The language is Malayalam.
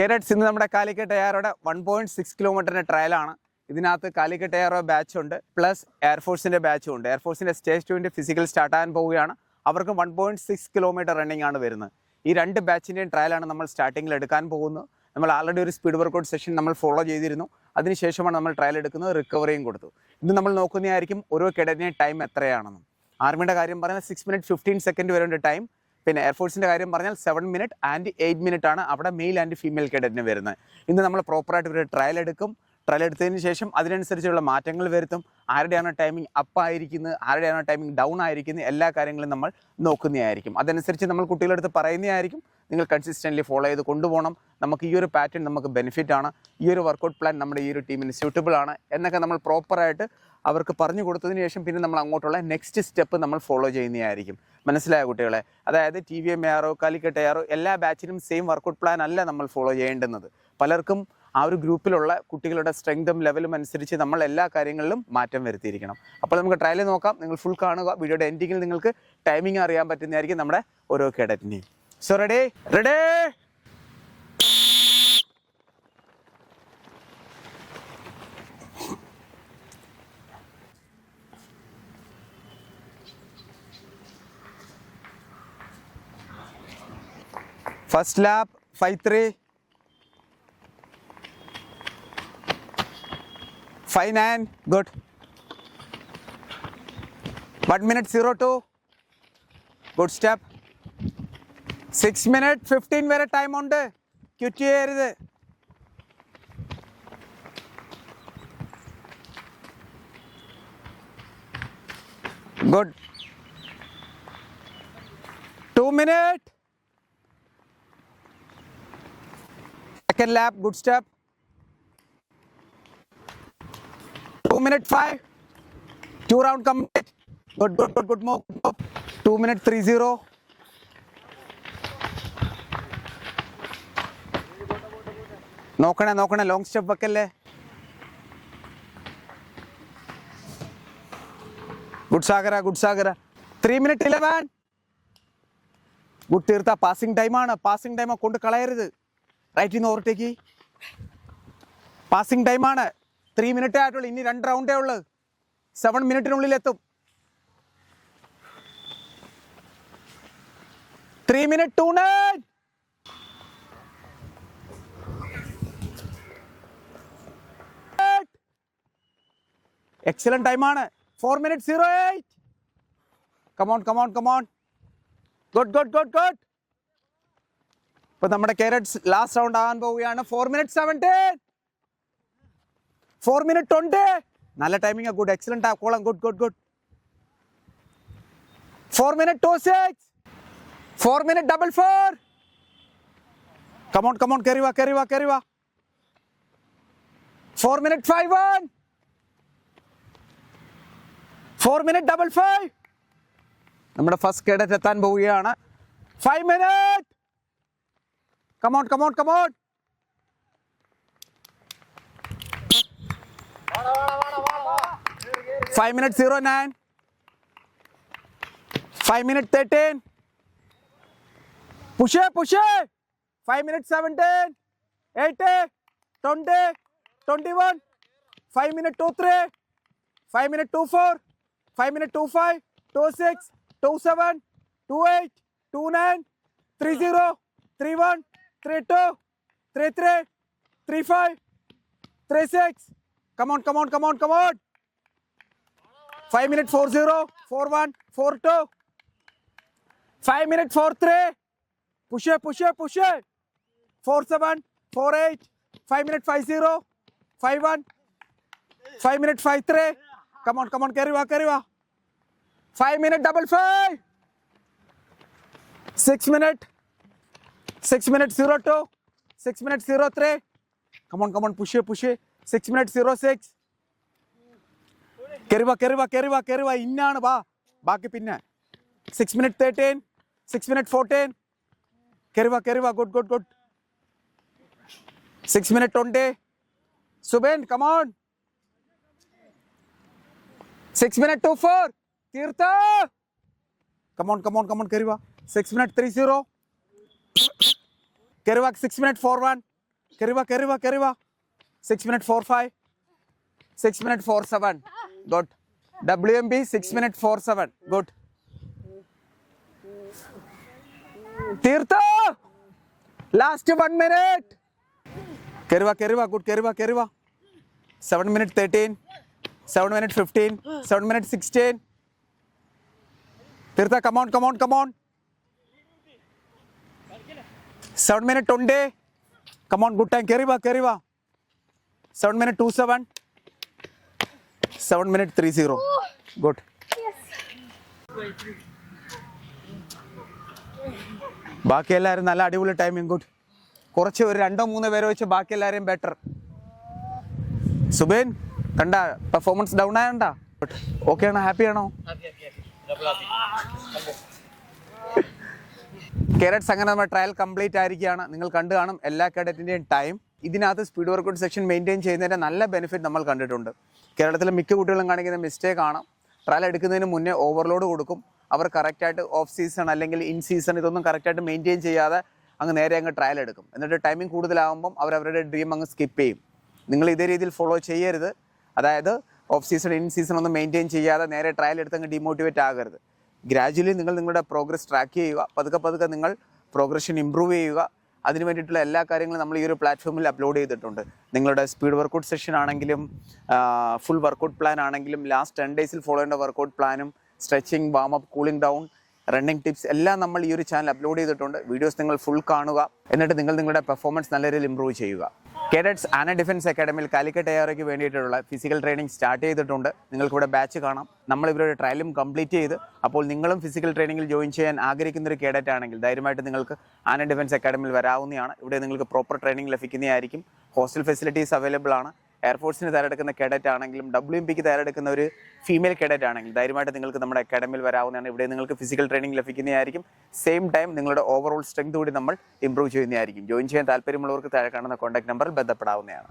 കേരറ്റ്സ് ഇന്ന് നമ്മുടെ കാലിക്കറ്റ് എയറോടെ വൺ പോയിന്റ് സിക്സ് കിലോമീറ്ററിന്റെ ട്രയലാണ് ഇതിനകത്ത് കാലിക്കറ്റ് എയറോ ബാച്ച് ഉണ്ട്. പ്ലസ് എയർഫോഴ്സിന്റെ ബാച്ചും ഉണ്ട്. എയർഫോഴ്സിന്റെ സ്റ്റേജ് ടുവിന്റെ ഫിസിക്കൽ സ്റ്റാർട്ട് ആകാൻ പോവുകയാണ്. അവർക്ക് one point six kilometre running ആണ് വരുന്നത്. ഈ രണ്ട് ബാച്ചിന്റെയും ട്രയലാണ് നമ്മൾ സ്റ്റാർട്ടിങ്ങിൽ എടുക്കാൻ പോകുന്നത്. നമ്മൾ ആൾറെഡി ഒരു സ്പീഡ് വർക്കൗട്ട് സെഷൻ നമ്മൾ ഫോളോ ചെയ്തിരുന്നു. അതിനുശേഷമാണ് നമ്മൾ ട്രയൽ എടുക്കുന്നത് റിക്കവറിയും കൊടുത്തു ഇന്ന് നമ്മൾ നോക്കുന്നതായിരിക്കും ഓരോ കിടറ്റിന്റെ ടൈം എത്രയാണെന്നും. ആർമിയുടെ കാര്യം പറഞ്ഞാൽ സിക്സ് മിനിറ്റ് ഫിഫ്റ്റീൻ സെക്കൻഡ് വരെ ടൈം പിന്നെ എയർഫോഴ്സിന്റെ കാര്യം പറഞ്ഞാൽ seven minute and eight minute ആണ് അവിടെ മെയിൽ ആൻഡ് ഫീമെയിൽ കേഡറ്റിന് വരുന്നത്. ഇന്ന് നമ്മൾ പ്രോപ്പറായിട്ട് ഒരു ട്രയൽ എടുക്കും. ട്രയൽ എടുത്തതിന് ശേഷം അതിനനുസരിച്ചുള്ള മാറ്റങ്ങൾ വരുത്തും. ആരുടെയാണോ ടൈമിംഗ് അപ്പ് ആയിരിക്കുന്നത് ആരുടെയാണോ ടൈമിംഗ് ഡൗൺ ആയിരിക്കുന്നത് എല്ലാ കാര്യങ്ങളും നമ്മൾ നോക്കുന്നതായിരിക്കും. അതനുസരിച്ച് നമ്മൾ കുട്ടികളെടുത്ത് പറയുന്നതായിരിക്കും. നിങ്ങൾ കൺസിസ്റ്റന്റ്ലി ഫോളോ ചെയ്ത് കൊണ്ടുപോകണം. നമുക്ക് ഈ ഒരു പാറ്റേൺ നമുക്ക് ബെനിഫിറ്റ് ആണ്. ഈ ഒരു വർക്കൗട്ട് പ്ലാൻ നമ്മുടെ ഈ ഒരു ടീമിന് സ്യൂട്ടബിൾ ആണ് എന്നൊക്കെ നമ്മൾ പ്രോപ്പറായിട്ട് അവർക്ക് പറഞ്ഞു കൊടുത്തതിന് ശേഷം പിന്നെ നമ്മൾ അങ്ങോട്ടുള്ള നെക്സ്റ്റ് സ്റ്റെപ്പ് നമ്മൾ ഫോളോ ചെയ്യുന്നതായിരിക്കും. മനസ്സിലായ കുട്ടികളെ? അതായത് ടി വി എം ആറോ കാലിക്കറ്റ് ആറോ എല്ലാ ബാച്ചിലും സെയിം വർക്കൗട്ട് പ്ലാൻ അല്ല നമ്മൾ ഫോളോ ചെയ്യേണ്ടുന്നത്. പലർക്കും ആ ഒരു ഗ്രൂപ്പിലുള്ള കുട്ടികളുടെ സ്ട്രെങ്തും ലെവലും അനുസരിച്ച് നമ്മൾ എല്ലാ കാര്യങ്ങളിലും മാറ്റം വരുത്തിയിരിക്കണം. അപ്പോൾ നമുക്ക് ട്രയൽ നോക്കാം. നിങ്ങൾ ഫുൾ കാണുക. വീഡിയോയുടെ എൻഡിങ്ങിൽ നിങ്ങൾക്ക് ടൈമിംഗ് അറിയാൻ പറ്റുന്നതായിരിക്കും നമ്മുടെ ഓരോ കേഡറ്റിനെയും so ready ready first lap five three five nine good one minute zero two good step six minute fifteen വരെ ടൈം ഉണ്ട്. ക്വിറ്റ് ചെയ്യരുത് good two minute Second lap, good step. 2 minute five. Two round complete. Good, good, good, good move. 2 minute three zero. നോക്കണേ നോക്കണേ ലോങ് സ്റ്റെപ്പ് വെക്കല്ലേ good Sagara good Sagara three minute eleven good തീർത്ത പാസിംഗ് ടൈമാണ് പാസിംഗ് ടൈം കൊണ്ട് കളയരുത് റൈറ്റിൽ നിന്ന് ഓവർടേക്ക് പാസിംഗ് ടൈമാണ് ത്രീ മിനിറ്റ് ആയിട്ടുള്ളൂ. ഇനി രണ്ട് റൗണ്ടേ ഉള്ളൂ. സെവൻ മിനിറ്റിനുള്ളിൽ എത്തും. Three minute two nine excellent ടൈമാണ് four minute zero eight come on come on come on good good good good ഇപ്പൊ നമ്മുടെ കേരറ്റ്സ് ലാസ്റ്റ് റൗണ്ട് ആകാൻ പോവുകയാണ്. Four minute seventeen four minute twenty നല്ല ടൈമിംഗ് ഗുഡ് എക്സലന്റ് ആ. Column good good good four minute two six four minute double four come on come on കയറി വാ കയറി വാ കയറി വാ four minute five one four minute double five നമ്മുടെ ഫസ്റ്റ് കേഡറ്റ് എത്താൻ പോവുകയാണ്. Five minute Come on, come on, come on. Five minutes zero nine. Five minutes thirteen. Push it, push it. Five minutes seventeen. Eighteen. Twenty. Twenty-one. Five minute two three. Five minute two four. Five minute two five. Two six. Two seven. Two eight. Two nine. Three zero. Three one. Three two, three three, three five, three six. Come on, come on, come on, come on. Five minute four zero, four one, four two. Five minute four three. Push it, push it, push it. Four seven, four eight. Five minute five zero, five one. Five minute five three. Come on, come on, carry va, carry va. Five minute double five. Six minute. Six minutes zero two, six minutes zero three. Come on, come on, push it, push it. Six minutes zero six. കയറിവാ കയറിവാ കയറിവാ കയറിവാ ഇന്നാണ് വാ ബാക്കി പിന്നെ six minute thirteen six minute fourteen കയറിവാ കയറിവാ good good good six minute twenty Suben come on six minute two four തീർത്ത come on come on come on കയറിവാ six minute three zero Kerouac, 6 minute 4 1. കയറി വാ കയറി വാ കയറി വാ six minute four five six minute four seven good W M B six minute four seven good തീർത്ത ലാസ്റ്റ് വൺ മിനിറ്റ് കയറി വാ കയറി വാ ഗുഡ് കയറി വാ കയറി വാ seven minute thirteen seven minute fifteen seven minute sixteen തീർത്ത come on come on come on seven minute ഉണ്ട്. കമോൺ ഗുഡ് ടൈം കയറി വാ കയറി വാ. Seven minute two seven seven minute three zero good ബാക്കി എല്ലാവരും നല്ല അടിപൊളി ടൈമിങ് ഗുഡ് കുറച്ച് ഒരു രണ്ടോ മൂന്നോ പേരെ വെച്ച് ബാക്കി എല്ലാവരെയും ബെറ്റർ സുബേൻ കണ്ട പെർഫോമൻസ് ഡൗൺ ആയണ്ട? ഓക്കെ ആണോ? ഹാപ്പി ആണോ? കേരറ്റ്സ് അങ്ങനെ നമ്മുടെ ട്രയൽ കംപ്ലീറ്റ് ആയിരിക്കുകയാണ്. നിങ്ങൾ കണ്ടു കാണും എല്ലാ കേഡറ്റിന്റെയും ടൈം ഇതിനകത്ത് സ്പീഡ് വർക്കൗട്ട് സെക്ഷൻ മെയിന്റെയിൻ ചെയ്യുന്നതിന്റെ നല്ല ബെനിഫിറ്റ് നമ്മൾ കണ്ടിട്ടുണ്ട്. കേരളത്തിലെ മിക്ക കുട്ടികളും കാണിക്കുന്ന മിസ്റ്റേക്ക് ആണ്. ട്രയൽ എടുക്കുന്നതിന് മുന്നേ ഓവർലോഡ് കൊടുക്കും. അവർ കറക്റ്റായിട്ട് ഓഫ് സീസൺ അല്ലെങ്കിൽ ഇൻ സീസൺ ഇതൊന്നും കറക്റ്റായിട്ട് മെയിന്റെയിൻ ചെയ്യാതെ അങ്ങ് നേരെ അങ്ങ് ട്രയൽ എടുക്കും. എന്നിട്ട് ടൈമിംഗ് കൂടുതലാകുമ്പം അവർ അവരുടെ ഡ്രീം അങ്ങ് സ്കിപ്പ് ചെയ്യും. നിങ്ങൾ ഇതേ രീതിയിൽ ഫോളോ ചെയ്യരുത്. അതായത് ഓഫ് സീസൺ ഇൻ സീസൺ ഒന്നും മെയിന്റെയിൻ ചെയ്യാതെ നേരെ ട്രയൽ എടുത്ത് അങ്ങ് ഡിമോട്ടിവേറ്റ് ആകരുത്. ഗ്രാജുവലി നിങ്ങൾ നിങ്ങളുടെ പ്രോഗ്രസ് ട്രാക്ക് ചെയ്യുക. പതുക്കെ പതുക്കെ നിങ്ങൾ പ്രോഗ്രഷൻ ഇമ്പ്രൂവ് ചെയ്യുക. അതിന് വേണ്ടിയിട്ടുള്ള എല്ലാ കാര്യങ്ങളും നമ്മൾ ഈ ഒരു പ്ലാറ്റ്ഫോമിൽ അപ്ലോഡ് ചെയ്തിട്ടുണ്ട്. നിങ്ങളുടെ സ്പീഡ് വർക്കൗട്ട് സെഷൻ ആണെങ്കിലും ഫുൾ വർക്കൗട്ട് പ്ലാൻ ആണെങ്കിലും ലാസ്റ്റ് ടെൻ ഡേയ്സിൽ ഫോളോ ചെയ്യേണ്ട വർക്കൗട്ട് പ്ലാനും stretching warm up cooling down running tips എല്ലാം നമ്മൾ ഈ ഒരു ചാനൽ അപ്ലോഡ് ചെയ്തിട്ടുണ്ട്. വീഡിയോസ് നിങ്ങൾ ഫുൾ കാണുക. എന്നിട്ട് നിങ്ങൾ നിങ്ങളുടെ പെർഫോമൻസ് നല്ല രീതിയിൽ ഇമ്പ്രൂവ് ചെയ്യുക. കേഡറ്റ്സ് ആന ഡിഫൻസ് അക്കാഡമിയിൽ കാലിക്കറ്റ് എയറയ്ക്ക് വേണ്ടിയിട്ടുള്ള ഫിസിക്കൽ ട്രെയിനിങ് സ്റ്റാർട്ട് ചെയ്തിട്ടുണ്ട്. നിങ്ങൾക്ക് ഇവിടെ ബാച്ച് കാണാം. നമ്മൾ ഇവരുടെ ട്രയലും കംപ്ലീറ്റ് ചെയ്ത് അപ്പോൾ നിങ്ങളും ഫിസിക്കൽ ട്രെയിനിങ്ങിൽ ജോയിൻ ചെയ്യാൻ ആഗ്രഹിക്കുന്ന ഒരു കേഡറ്റ് ആണെങ്കിൽ ധൈര്യമായിട്ട് നിങ്ങൾക്ക് ആന ഡിഫൻസ് അക്കാഡമിയിൽ വരാവുന്നതാണ്. ഇവിടെ നിങ്ങൾക്ക് പ്രോപ്പർ ട്രെയിനിങ് ലഭിക്കുന്നതായിരിക്കും. ഹോസ്റ്റൽ ഫെസിലിറ്റീസ് അവൈലബിൾ ആണ്. എയർഫോഴ്സിന് തയ്യാറെടുക്കുന്ന കേഡറ്റ് ആണെങ്കിലും ഡബ്ല്യു എം പിക്ക് തയ്യാറെടുക്കുന്ന ഒരു ഫീമെയിൽ കേഡറ്റ് ആണെങ്കിലും ധൈര്യമായിട്ട് നിങ്ങൾക്ക് നമ്മുടെ അക്കാഡമിയിൽ വരാവുന്നതാണ്. ഇവിടെ നിങ്ങൾക്ക് ഫിസിക്കൽ ട്രെയിനിങ് ലഭിക്കുന്നതായിരിക്കും. സെയിം ടൈം നിങ്ങളുടെ ഓവറോൾ സ്ട്രെങ്ത് കൂടി നമ്മൾ ഇംപ്രൂവ് ചെയ്യുന്നതായിരിക്കും. ജോയിൻ ചെയ്യാൻ താല്പര്യമുള്ളവർക്ക് താഴെ കാണുന്ന കോൺടാക്ട് നമ്പറിൽ ബന്ധപ്പെടാവുന്നതാണ്.